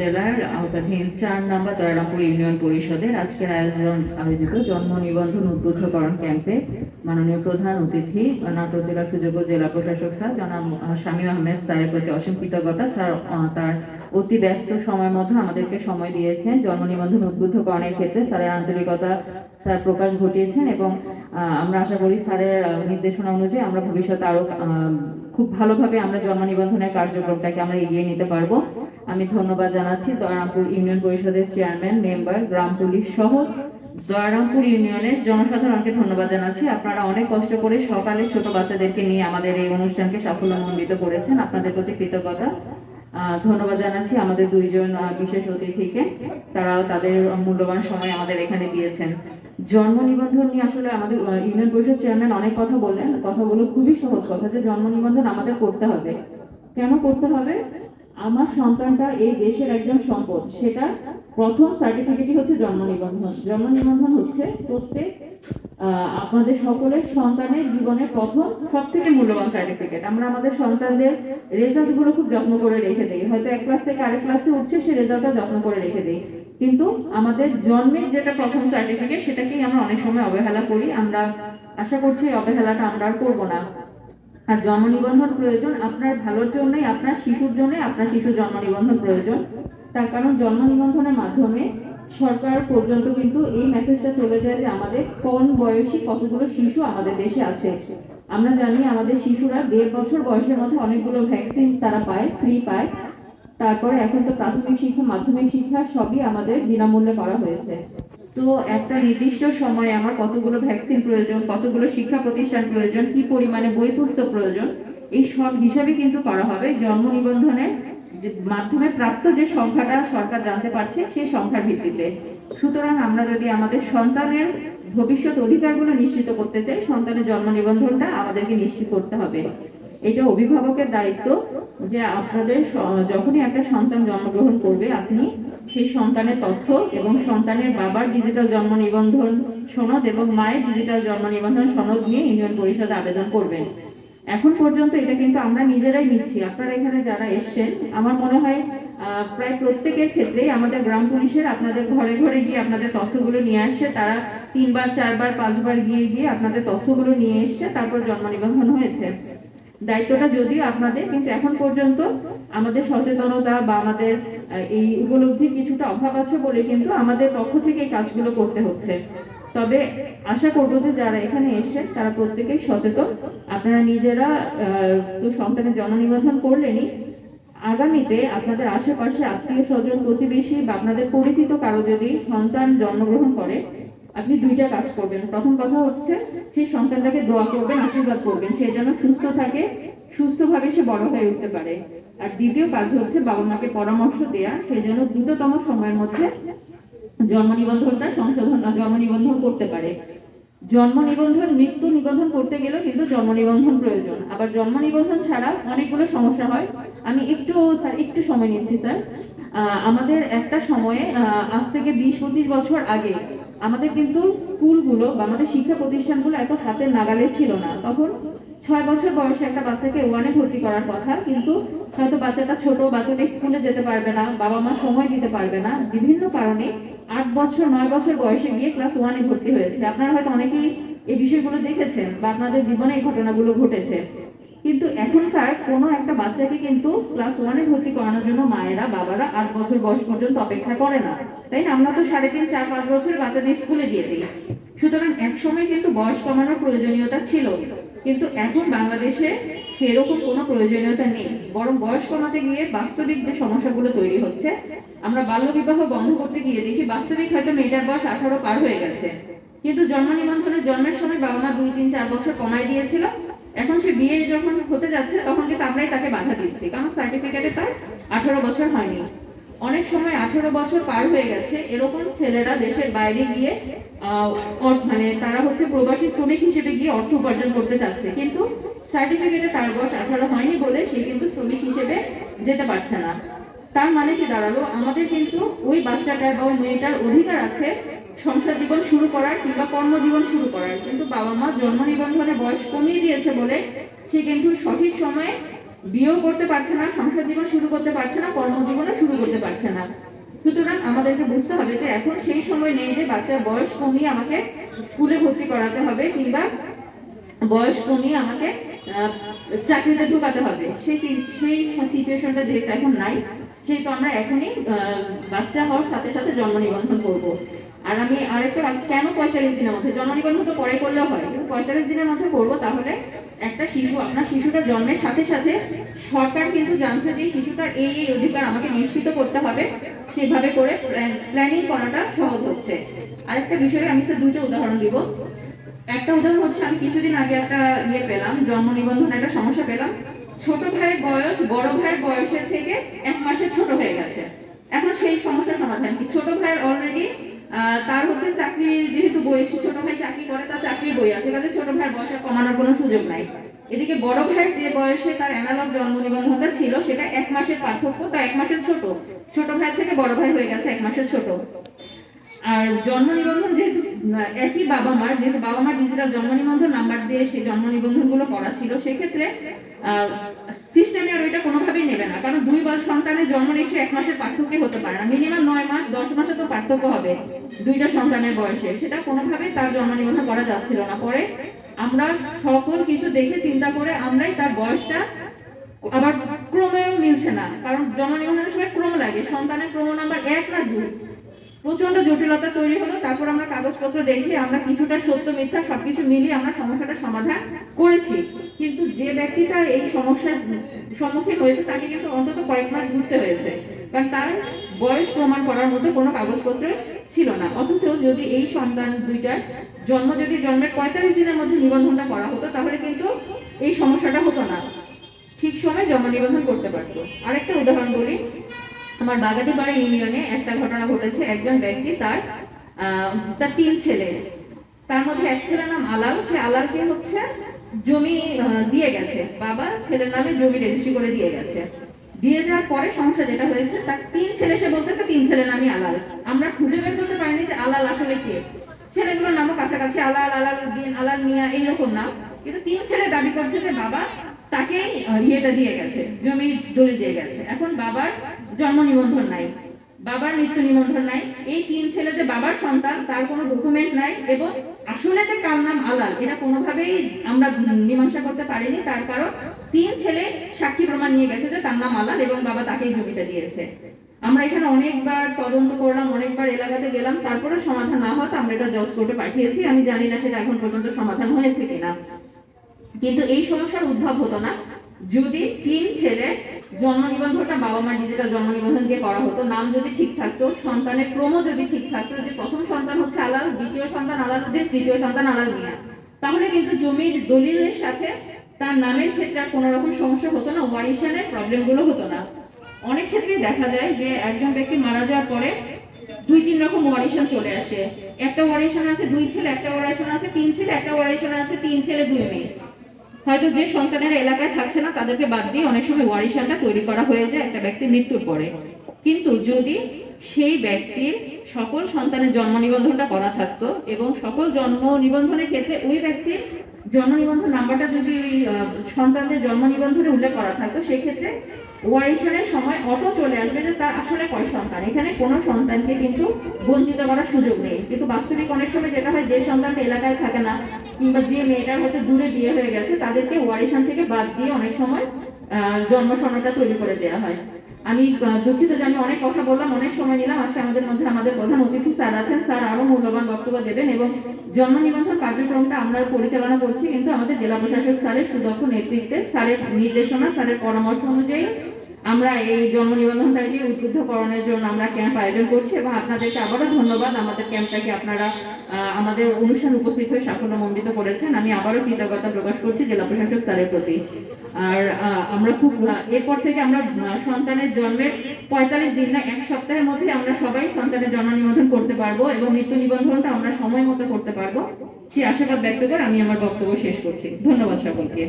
জেলার আওতাধীন চার নম্বর দয়ারামপুর ইউনিয়ন পরিষদের আজকের আয়োজন আয়োজিত জন্ম নিবন্ধন উদ্বুদ্ধকরণ ক্যাম্পে মাননীয় প্রধান অতিথি নাটোর জেলা সুযোগ্য জেলা প্রশাসক স্যার জনাব শামীম আহমেদ স্যারের প্রতি অসীম কৃতজ্ঞতা। স্যার তার অতি ব্যস্ত সময়ের মধ্যে আমাদেরকে সময় দিয়েছেন জন্ম নিবন্ধন উদ্বুদ্ধকরণের ক্ষেত্রে। স্যারের আন্তরিকতা স্যার প্রকাশ ঘটিয়েছেন এবং আমরা আশা করি স্যারের নির্দেশনা অনুযায়ী আমরা ভবিষ্যতে আরও আহ, খুব ভালোভাবে আমরা জন্ম নিবন্ধনের কার্যক্রমটাকে আমরা এগিয়ে নিতে পারব। আমি ধন্যবাদ জানাচ্ছি দয়ারামপুর ইউনিয়ন পরিষদের চেয়ারম্যান, মেম্বার, গ্রাম পুলিশ সহ দয়ারামপুর ইউনিয়নের জনসাধারণকে ধন্যবাদ জানাচ্ছি। আপনারা অনেক কষ্ট করে সকালে ছোট বাচ্চাদেরকে নিয়ে আমাদের এই অনুষ্ঠানকে সাফল্যমণ্ডিত করেছেন। আপনাদের প্রতি কৃতজ্ঞতা। ধন্যবাদ জানাচ্ছি আমাদের দুইজন বিশেষ অতিথিকে। তারাও তাদের মূল্যবান সময় আমাদের এখানে দিয়েছেন। জন্ম নিবন্ধন নিয়ে আসলে আমাদের ইউনিয়ন পরিষদ চেয়ারম্যান অনেক কথা বললেন। কথাগুলো খুবই সহজ কথা যে জন্ম নিবন্ধন আমাদের করতে হবে। কেন করতে হবে? আমার সন্তানটা এই দেশের একজন সম্পদ। সেটা প্রথম সার্টিফিকেটই হচ্ছে জন্ম নিবন্ধন। জন্ম নিবন্ধন হচ্ছে প্রত্যেক আপনাদের সকলের সন্তানের জীবনের প্রথম সব থেকে মূল্যবান সার্টিফিকেট আমরা আমাদের সন্তানদের রেজাল্টগুলো খুব যত্ন করে রেখে দিই। হয়তো এক ক্লাস থেকে আরেক ক্লাসে উঠছে, সে রেজাল্টটা যত্ন করে রেখে দিই। কিন্তু আমাদের জন্মের যেটা প্রথম সার্টিফিকেট সেটাকেই আমরা অনেক সময় অবহেলা করি। আমরা আশা করছি অবহেলাটা আমরা আর করব না। আর জন্ম নিবন্ধন প্রয়োজন আপনার ভালোর জন্যই, আপনার শিশুর জন্যই, আপনার শিশুর জন্ম নিবন্ধন প্রয়োজন। তার কারণ জন্ম নিবন্ধনের মাধ্যমে সরকার পর্যন্ত কিন্তু এই মেসেজটা চলে যায় যে আমাদের কোন বয়সী কতগুলো শিশু আমাদের দেশে আছে। আমরা জানি আমাদের শিশুরা দেড় বছর বয়সের মধ্যে অনেকগুলো ভ্যাকসিন তারা পায় ফ্রি পায়। তারপরে এখন তো প্রাথমিক শিক্ষা, মাধ্যমিক শিক্ষা সবই আমাদের বিনামূল্যে করা হয়েছে। তো একটা নির্দিষ্ট সময়ে আমার কতগুলো ভ্যাকসিন প্রয়োজন, কতগুলো শিক্ষা প্রতিষ্ঠান প্রয়োজন, কি পরিমাণে বই পুস্তক প্রয়োজন, এই সব হিসাবে কিন্তু করা হবে। জন্ম নিবন্ধনের যে মাধ্যমে প্রাপ্ত যে সংখ্যাটা সরকার জানতে পারছে, সেই সংখ্যার ভিত্তিতে। সুতরাং আমরা যদি আমাদের সন্তানের ভবিষ্যৎ অধিকারগুলো নিশ্চিত করতে চাই, সন্তানের জন্ম নিবন্ধনটা আমাদেরকে নিশ্চিত করতে হবে। এটা অভিভাবকের দায়িত্ব যে আপনাদের যখনই একটা সন্তান জন্মগ্রহণ করবে, আপনি সেই সন্তানের তথ্য এবং সন্তানের বাবার ডিজিটাল জন্ম নিবন্ধন সনদ এবং মায়ের ডিজিটাল জন্ম নিবন্ধন সনদ নিয়ে ইউনিয়ন পরিষদে আবেদন করবেন। এখন পর্যন্ত এটা কিন্তু আমরা নিজেরাই নিচ্ছি। আপনারা এখানে যারা এসছেন, আমার মনে হয় প্রায় প্রত্যেকের ক্ষেত্রেই আমাদের গ্রাম পুলিশের আপনাদের ঘরে ঘরে গিয়ে আপনাদের তথ্যগুলো নিয়ে আসছে। তারা তিনবার, চারবার, পাঁচবার গিয়ে গিয়ে আপনাদের তথ্যগুলো নিয়ে এসছে, তারপর জন্ম নিবন্ধন হয়েছে। দায়িত্বটা যদিও আপনাদের, কিন্তু এখন পর্যন্ত আমাদের সচেতনতা বা আমাদের এই উপলব্ধির কিছুটা অভাব আছে বলে কিন্তু আমাদের পক্ষ থেকে এই কাজগুলো করতে হচ্ছে। তবে আশা করব যে যারা এখানে এসে তারা প্রত্যেকেই সচেতন। আপনারা নিজেরা তো সন্তানের জন্ম নিবন্ধন করলেনই। আগামীতে আপনাদের আশেপাশে আত্মীয় স্বজন, প্রতিবেশী বা আপনাদের পরিচিত কারও যদি সন্তান জন্মগ্রহণ করে আপনি দুইটা কাজ করবেন। প্রথম কথা হচ্ছে, সেই সন্তানটাকে দোয়া করবেন, আশীর্বাদ করবেন। সে যেন সুস্থ থাকে, সুস্থভাবে সে বড় হয়ে উঠতে পারে। আর দ্বিতীয় কাজ হচ্ছে বাবা মাকে পরামর্শ দেয়া, সে যেন দ্রুততম সময়ের মধ্যে জন্ম নিবন্ধনটা সংশোধন, জন্ম নিবন্ধন করতে পারে। জন্ম নিবন্ধন, মৃত্যু নিবন্ধন করতে গেলেও কিন্তু জন্ম নিবন্ধন প্রয়োজন। আবার জন্ম নিবন্ধন ছাড়া অনেকগুলো সমস্যা হয়। আমি একটু, স্যার, একটু সময় নিচ্ছি, স্যার। আমাদের একটা সময়ে আজ থেকে বিশ, পঁচিশ বছর আগে আমাদের কিন্তু স্কুলগুলো বা আমাদের শিক্ষা প্রতিষ্ঠানগুলো এত হাতের নাগালে ছিল না। তখন ছয় বছর বয়সে একটা বাচ্চাকে ওয়ানে ভর্তি করার কথা, কিন্তু হয়তো বাচ্চাটা ছোট, বাচ্চাটা স্কুলে যেতে পারবে না, বাবা মা সময় দিতে পারবে না। বিভিন্ন কারণে আট বছর, নয় বছর বয়সে গিয়ে ক্লাস ওয়ানে ভর্তি হয়েছে। আপনারা হয়তো অনেকেই এই বিষয়গুলো দেখেছেন বা আপনাদের জীবনে এই ঘটনাগুলো ঘটেছে। কিন্তু এখনকার কোনো একটা বাচ্চাকে কিন্তু ক্লাস ওয়ানে ভর্তি করানোর জন্য মায়েরা, বাবারা আট বছর বয়স পর্যন্ত অপেক্ষা করে না। তাই না আমরা তো সাড়ে তিন, চার, পাঁচ বছর বাচ্চাদের স্কুলে দিয়ে দিই। সুতরাং এক সময় কিন্তু বয়স কমানোর প্রয়োজনীয়তা ছিল। কিন্তু এখন বাংলাদেশে সেরকম কোনো প্রয়োজনীয়তা নেই। বরং বয়স কমাতে গিয়ে বাস্তবিক যে সমস্যাগুলো তৈরি হচ্ছে, আমরা বাল্যবিবাহ বন্ধ করতে গিয়ে দেখি বাস্তবিক হয়তো মেয়েটার বয়স আঠারো পার হয়ে গেছে। কিন্তু জন্ম নিবন্ধনের জন্মের সময় বাবা মা দুই, তিন, চার বছর কমাই দিয়েছিল। এখন সে বিয়ে যখন হতে যাচ্ছে, তখন কিন্তু আমরাই তাকে বাধা দিচ্ছি কারণ সার্টিফিকেটে তার আঠারো বছর হয়নি। অনেক সময় আঠারো বছর পার হয়ে গেছে, এরকম ছেলেরা দেশের বাইরে গিয়ে মানে তারা হচ্ছে প্রবাসী শ্রমিক হিসেবে গিয়ে অর্থ উপার্জন করতে চাচ্ছে, কিন্তু সার্টিফিকেটে তার বয়স আঠারো হয়নি বলে সে কিন্তু শ্রমিক হিসেবে যেতে পারছে না। তার মানে কি দাঁড়াল? আমাদের কিন্তু ওই বাচ্চাটার বা ওই মেয়েটার অধিকার আছে সংসার জীবন শুরু করার কিংবা কর্মজীবন শুরু করার। কিন্তু বাবা মা জন্ম নিবন্ধনে বয়স কমিয়ে দিয়েছে বলে সে কিন্তু সঠিক সময়ে বিয়েও করতে পারছে না, সংসার জীবন শুরু করতে পারছে না, কর্মজীবনও শুরু করতে পারছে না। সুতরাং আমাদেরকে বুঝতে হবে যে এখন সেই সময় নেই যে বাচ্চার বয়স কমিয়ে আমাকে স্কুলে ভর্তি করাতে হবে কিংবা বয়স কমিয়ে আমাকে চাকরিতে ঢোকাতে হবে। সেই সেই সিচুয়েশনটা যেহেতু এখন নাই সেহেতু আমরা এখনই বাচ্চা হওয়ার সাথে সাথে জন্ম নিবন্ধন করব। আর আমি আরেকটা কেন পঁয়তাল্লিশ দিনের মধ্যে? জন্ম নিবন্ধন তো পরে করলেও হয়, কিন্তু পঁয়তাল্লিশ দিনের মধ্যে করব তাহলে একটা শিশু, আপনার শিশুটা জন্মের সাথে সাথে সরকার কিন্তু জানছে যে শিশুটার এই এই অধিকার আমাকে নিশ্চিত করতে হবে, সেভাবে করে প্ল্যানিং করাটা সহজ হচ্ছে। আরেকটা বিষয়ে আমি স্যার দুইটা উদাহরণ দিব। একটা উদাহরণ হচ্ছে, আমি কিছুদিন আগে একটা ইয়ে পেলাম জন্ম নিবন্ধনে একটা সমস্যা পেলাম। ছোট ভাইয়ের বয়স, বড় ভাইয়ের বয়সের থেকে এক মাসে ছোট হয়ে গেছে। এখন সেই সমস্যার সমাধান কি? ছোট ভাইয়ের অলরেডি তার হচ্ছে চাকরি, যেহেতু বয়সে ছোট ভাই চাকরি করে, তার চাকরির বই আছে। কাজে ছোট ভাইয়ের বয়স কমানোর কোনো সুযোগ নাই। এদিকে বড় ভাইয়ের যে বয়সে তার অ্যানালগ জন্ম নিবন্ধনটা ছিল, সেটা এক মাসের পার্থক্য, তা এক মাসের ছোট। ছোট ভাই থেকে বড় ভাই হয়ে গেছে এক মাসের ছোট। আর জন্ম নিবন্ধন যেহেতু একই বাবা মার যেহেতু বাবা মার ডিজিটাল জন্ম নিবন্ধন নাম্বার দিয়ে সেই জন্ম নিবন্ধনগুলো করা ছিল, সেক্ষেত্রে সিস্টেমে আর ওইটা কোনোভাবেই নেবে না। কারণ দুই বার সন্তানের জন্ম নিশ্চয় এক মাসের পার্থক্য হতে পারে না। মিনিমাম নয় মাস, দশ মাসে তো পার্থক্য হবে দুইটা সন্তানের বয়সে। সেটা কোনোভাবেই তার জন্ম নিবন্ধন করা যাচ্ছিল না। পরে আমরা সকল কিছু দেখে চিন্তা করে আমরাই তার বয়সটা আবার ক্রমেও মিলছে না। কারণ জন্ম নিবন্ধনের সময় ক্রম লাগে। সন্তানের ক্রম নাম্বার এক না দুই। প্রচণ্ড জটিলতা তৈরি হলো, তারপর আমরা কাগজপত্র দেখে আমরা কিছুটা সত্য, মিথ্যা সবকিছু মিলিয়ে আমরা সমস্যাটা সমাধান করেছি। কিন্তু যে ব্যক্তিটা এই সমস্যার সম্মুখীন হয়েছে, তাকে কিন্তু অন্তত কয়েক মাস ঘুরতে হয়েছে। কারণ তার বয়স প্রমাণ করার মধ্যে কোনো কাগজপত্র ছিল না। অথচ যদি এই সন্তান দুইটার জন্ম, যদি জন্মের পঁয়তাল্লিশ দিনের মধ্যে নিবন্ধনটা করা হতো, তাহলে কিন্তু এই সমস্যাটা হতো না। ঠিক সময় জন্ম নিবন্ধন করতে পারতো। আরেকটা উদাহরণ বলি। আমার বাগাতিপাড়া ইউনিয়নে একটা ঘটনা ঘটেছে, একজন ব্যক্তি তার তার তিন ছেলে। তার মধ্যে এক ছেলের নাম আলাল, সে আলালকে হচ্ছে জমি দিয়ে গেছে। বাবা ছেলের নামে জমি রেজিস্ট্রি করে দিয়ে গেছে। দিয়ে যাওয়ার পরে সমস্যা যেটা হয়েছে, তার তিন ছেলে, সে বলতেছে তিন ছেলের নামই আলাল। আমরা খুঁজে বের করতে পারিনি যে আলাল আসলে কে। ছেলেগুলোর নামও কাছাকাছি, আলাল আলাল উদ্দিন আলাল মিয়া এইরকম নাম। কিন্তু তিন ছেলে দাবি করছে যে বাবা তাকেই ইয়েটা দিয়ে গেছে, জমি দলিল দিয়ে গেছে। এখন বাবার জন্ম নিবন্ধন নাই, বাবার মৃত্যু নিবন্ধন নাই, এই তিন ছেলে যে বাবার সন্তান, তার কোনো ডকুমেন্ট নাই এবং আসলে যে কার নাম আলাল এটা কোনোভাবেই আমরা মীমাংসা করতে পারিনি, তার কারণ তিন ছেলে সাক্ষী প্রমাণ নিয়ে গেছে যে তার নাম আলাল এবং বাবা তাকেই জমিটা দিয়েছে। আমরা এখানে অনেকবার তদন্ত করলাম, অনেকবার এলাকাতে গেলাম তারপরে সমাধান না হতো আমরা এটা জজ কোর্টে পাঠিয়েছি, আমি জানি না সেটা এখন পর্যন্ত সমাধান হয়েছে কিনা। কিন্তু এই সমস্যার উদ্ভব হতো না। যদি তিন ছেলে জন্ম নিবন্ধনটা বাবা মার ডিজিটাল জন্ম নিবন্ধন দিয়ে করা হতো, নাম যদি ঠিক থাকতো, সন্তানের ক্রম যদি ঠিক থাকতো, যে প্রথম সন্তান হচ্ছে আলাল, দ্বিতীয় সন্তান আলাল উদ্দিন তৃতীয় সন্তান আলাল মিয়া। তাহলে কিন্তু জমির দলিলের সাথে তার নামের ক্ষেত্রে আর কোনো রকম সমস্যা হতো না ওয়ারিশানের প্রবলেমগুলো হতো না। অনেক ক্ষেত্রেই দেখা যায় যে একজন ব্যক্তি মারা যাওয়ার পরে দুই, তিন রকম ওয়ারিশন চলে আসে। একটা ওয়ারিশন আছে দুই ছেলে, একটা ওয়ারিশন আছে তিন ছেলে, একটা ওয়ারিশন আছে তিন ছেলে, দুই মেয়ে। হয়তো যে সন্তানের এলাকায় থাকছে না, তাদেরকে বাদ দিয়ে অনেক সময় ওয়ারিশালটা তৈরি করা হয়ে যায় একটা ব্যক্তির মৃত্যুর পরে। কিন্তু যদি সেই ব্যক্তির সকল সন্তানের জন্ম নিবন্ধনটা করা থাকতো এবং সকল জন্ম নিবন্ধনের ক্ষেত্রে ওই ব্যক্তির জন্ম নিবন্ধন নাম্বারটা যদি ওই, সন্তানদের জন্ম নিবন্ধনে উল্লেখ করা থাকতো সেক্ষেত্রে ওয়ারিশনের সময় অটো চলে আসবে যে তার আসলে কয় সন্তান? এখানে কোনো সন্তানকে কিন্তু বঞ্চিত করার সুযোগ নেই। কিন্তু বাস্তবিক অনেক সময় যেটা হয় যে সন্তানটা এলাকায় থাকে না কিংবা যে মেয়েটার হয়তো দূরে বিয়ে হয়ে গেছে তাদেরকে ওয়ারিশন থেকে বাদ দিয়ে অনেক সময় জন্ম সনদটা তৈরি করে দেওয়া হয়। আমি দুঃখিত যে আমি অনেক কথা বললাম, অনেক সময় নিলাম। আজকে আমাদের মধ্যে আমাদের প্রধান অতিথি স্যার আছেন। স্যার আরও মূল্যবান বক্তব্য দেবেন এবং জন্ম নিবন্ধন কার্যক্রমটা আমরা পরিচালনা করছি, কিন্তু আমাদের জেলা প্রশাসক স্যারের সুদক্ষ নেতৃত্বে স্যারের নির্দেশনা, স্যারের পরামর্শ অনুযায়ী আমরা এই জন্ম নিবন্ধনটাকে উদ্বুদ্ধকরণের জন্য আমরা ক্যাম্প আয়োজন করছি এবং আপনাদেরকে আবারও ধন্যবাদ। আমাদের ক্যাম্পটাকে আপনারা আমাদের অনুষ্ঠান উপস্থিত হয়ে সাফল্যমণ্ডিত করেছেন। আমি আবারও কৃতজ্ঞতা প্রকাশ করছি জেলা প্রশাসক স্যারের প্রতি। আর আমরা খুব এরপর থেকে আমরা সন্তানের জন্মের পঁয়তাল্লিশ দিন না, এক সপ্তাহের মধ্যে আমরা সবাই সন্তানের জন্ম নিবন্ধন করতে পারব এবং মৃত্যু নিবন্ধনটা আমরা সময় মতো করতে পারব। সেই আশাবাদ ব্যক্ত করে আমি আমার বক্তব্য শেষ করছি। ধন্যবাদ সকলকে।